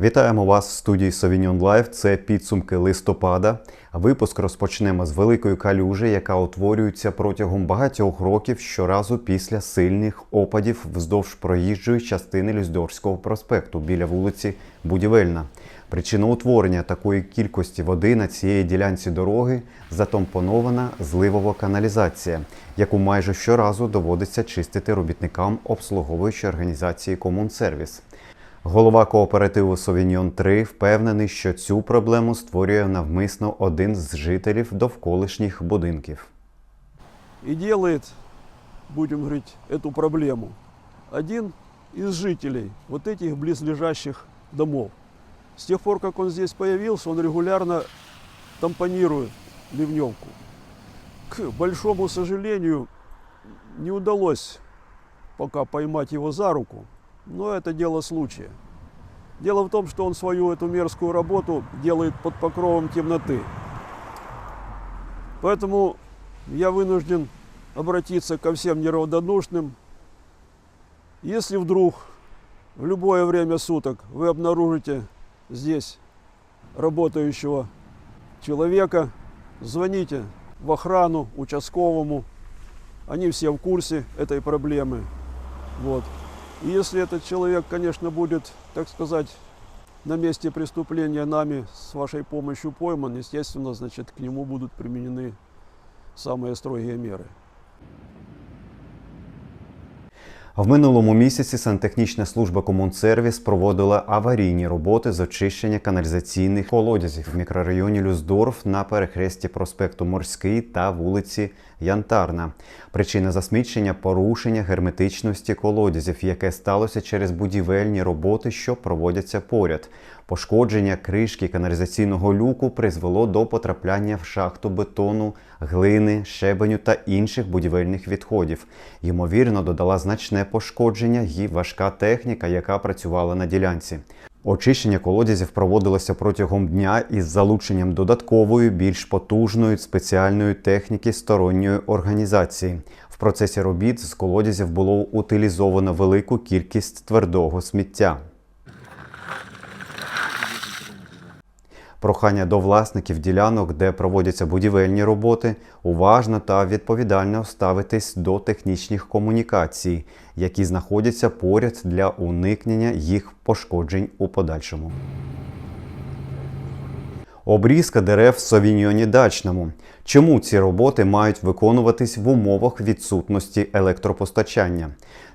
Вітаємо вас в студії Sauvignon Live. Це підсумки листопада. Випуск розпочнемо з великої калюжі, яка утворюється протягом багатьох років щоразу після сильних опадів вздовж проїжджої частини Люздорського проспекту біля вулиці Будівельна. Причина утворення такої кількості води на цієї ділянці дороги затомпонована зливова каналізація, яку майже щоразу доводиться чистити робітникам обслуговуючої організації Комунсервіс. Голова кооперативу Совіньон 3 впевнений, що цю проблему створює навмисно один з жителів довколишніх будинків. и делает, будем говорить, эту проблему один из жителей вот этих близлежащих домов. С тех пор, как он здесь появился, он регулярно тампонирует ливневку. К большому сожалению, не удалось пока поймать его за руку, но это дело случая. Дело в том, что он свою эту мерзкую работу делает под покровом темноты. Поэтому я вынужден обратиться ко всем неравнодушным. Если вдруг в любое время суток вы обнаружите здесь работающего человека, звоните в охрану, участковому. Они все в курсе этой проблемы. Вот. И если этот человек, конечно, будет, так сказать, на месте преступления нами с вашей помощью пойман, естественно, значит, к нему будут применены самые строгие меры. В минулому місяці сантехнічна служба Комунсервіс проводила аварійні роботи з очищення каналізаційних колодязів в мікрорайоні Люздорф на перехресті проспекту Морський та вулиці Янтарна. Причина засмічення порушення герметичності колодязів, яке сталося через будівельні роботи, що проводяться поряд. Пошкодження кришки каналізаційного люку призвело до потрапляння в шахту бетону, глини, щебеню та інших будівельних відходів. Ймовірно, додала значне пошкодження і важка техніка, яка працювала на ділянці. Очищення колодязів проводилося протягом дня із залученням додаткової, більш потужної спеціальної техніки сторонньої організації. В процесі робіт з колодязів було утилізовано велику кількість твердого сміття. Прохання до власників ділянок, де проводяться будівельні роботи, уважно та відповідально ставитись до технічних комунікацій, які знаходяться поряд для уникнення їх пошкоджень у подальшому. Обрізка дерев в совіньйоні дачному. Чому ці роботи мають виконуватись в умовах відсутності електропостачання?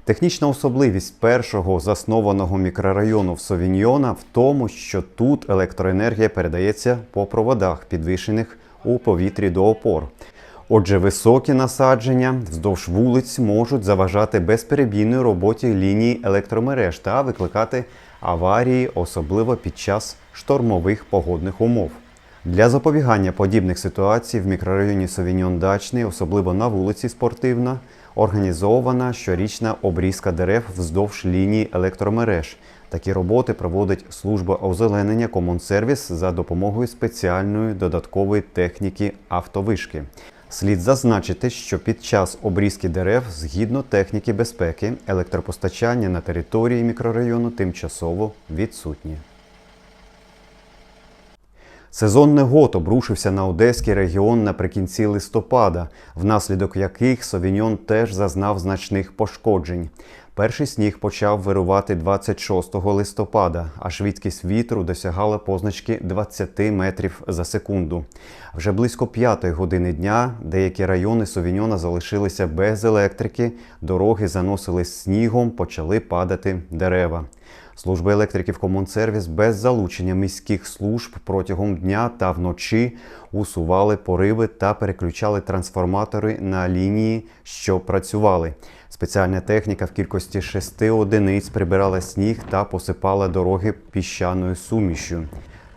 Технічна особливість першого заснованого мікрорайону в Совіньйона в тому, що тут електроенергія передається по проводах, підвішених у повітрі до опор. Отже, високі насадження вздовж вулиць можуть заважати безперебійної роботі лінії електромереж та викликати аварії, особливо під час штормових погодних умов. Для запобігання подібних ситуацій в мікрорайоні Совіньон Дачний, особливо на вулиці Спортивна, організована щорічна обрізка дерев вздовж лінії електромереж. Такі роботи проводить служба озеленення Комунсервіс за допомогою спеціальної додаткової техніки автовишки. Слід зазначити, що під час обрізки дерев, згідно техніки безпеки, електропостачання на території мікрорайону тимчасово відсутнє. Сезон негод обрушився на Одеський регіон наприкінці листопада, внаслідок яких Совіньон теж зазнав значних пошкоджень. Перший сніг почав вирувати 26 листопада, а швидкість вітру досягала позначки 20 метрів за секунду. Вже близько 5 години дня деякі райони Совіньона залишилися без електрики, дороги заносились снігом, почали падати дерева. Служби електриків Комунсервіс без залучення міських служб протягом дня та вночі усували пориви та переключали трансформатори на лінії, що працювали. Спеціальна техніка в кількості шести одиниць прибирала сніг та посипала дороги піщаною сумішю.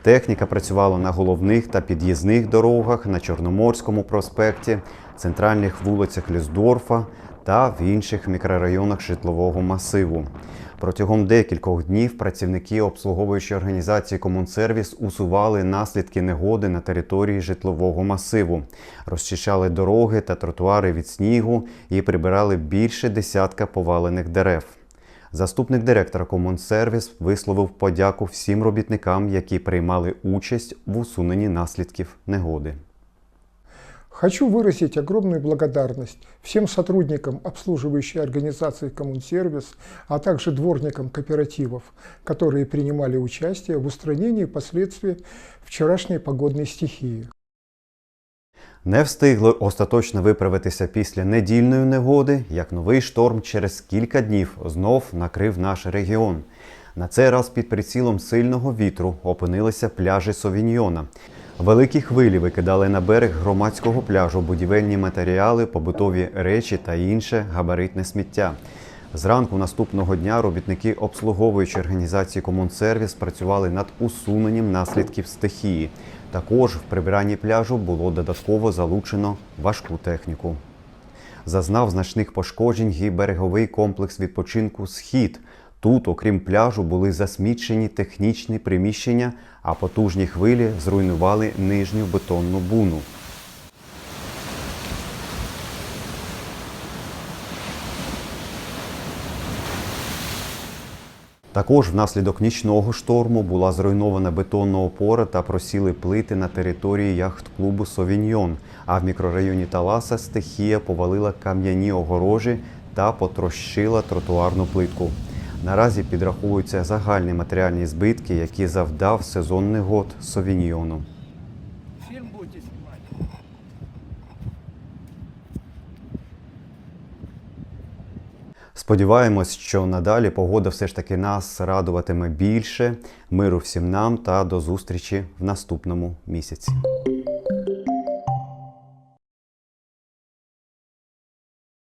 Техніка працювала на головних та під'їзних дорогах на Чорноморському проспекті, центральних вулицях Люсдорфа та в інших мікрорайонах житлового масиву. Протягом декількох днів працівники обслуговуючої організації Комунсервіс усували наслідки негоди на території житлового масиву, розчищали дороги та тротуари від снігу і прибирали більше десятка повалених дерев. Заступник директора Комунсервіс висловив подяку всім робітникам, які приймали участь в усуненні наслідків негоди. Хочу выразить огромную благодарность всем сотрудникам обслуживающей организации «Коммунсервис», а также дворникам кооперативов, которые принимали участие в устранении последствий вчерашней погодной стихии. Не встигли остаточно виправитися після недільної негоди, як новий шторм через кілька днів знов накрив наш регіон. На цей раз під прицілом сильного вітру опинилися пляжі Совіньйона. Великі хвилі викидали на берег громадського пляжу будівельні матеріали, побутові речі та інше габаритне сміття. Зранку наступного дня робітники обслуговуючої організації Комунсервіс працювали над усуненням наслідків стихії. Також в прибиранні пляжу було додатково залучено важку техніку. Зазнав значних пошкоджень і береговий комплекс відпочинку Схід. Тут, окрім пляжу, були засмічені технічні приміщення, а потужні хвилі зруйнували нижню бетонну буну. Також внаслідок нічного шторму була зруйнована бетонна опора та просіли плити на території яхт-клубу Совіньйон. А в мікрорайоні Таласа стихія повалила кам'яні огорожі та потрощила тротуарну плитку. Наразі підраховуються загальні матеріальні збитки, які завдав сезонний год Совіньйону. Фильм будете снимать? Сподіваємось, що надалі погода все ж таки нас радуватиме більше. Миру всім нам та до зустрічі в наступному місяці.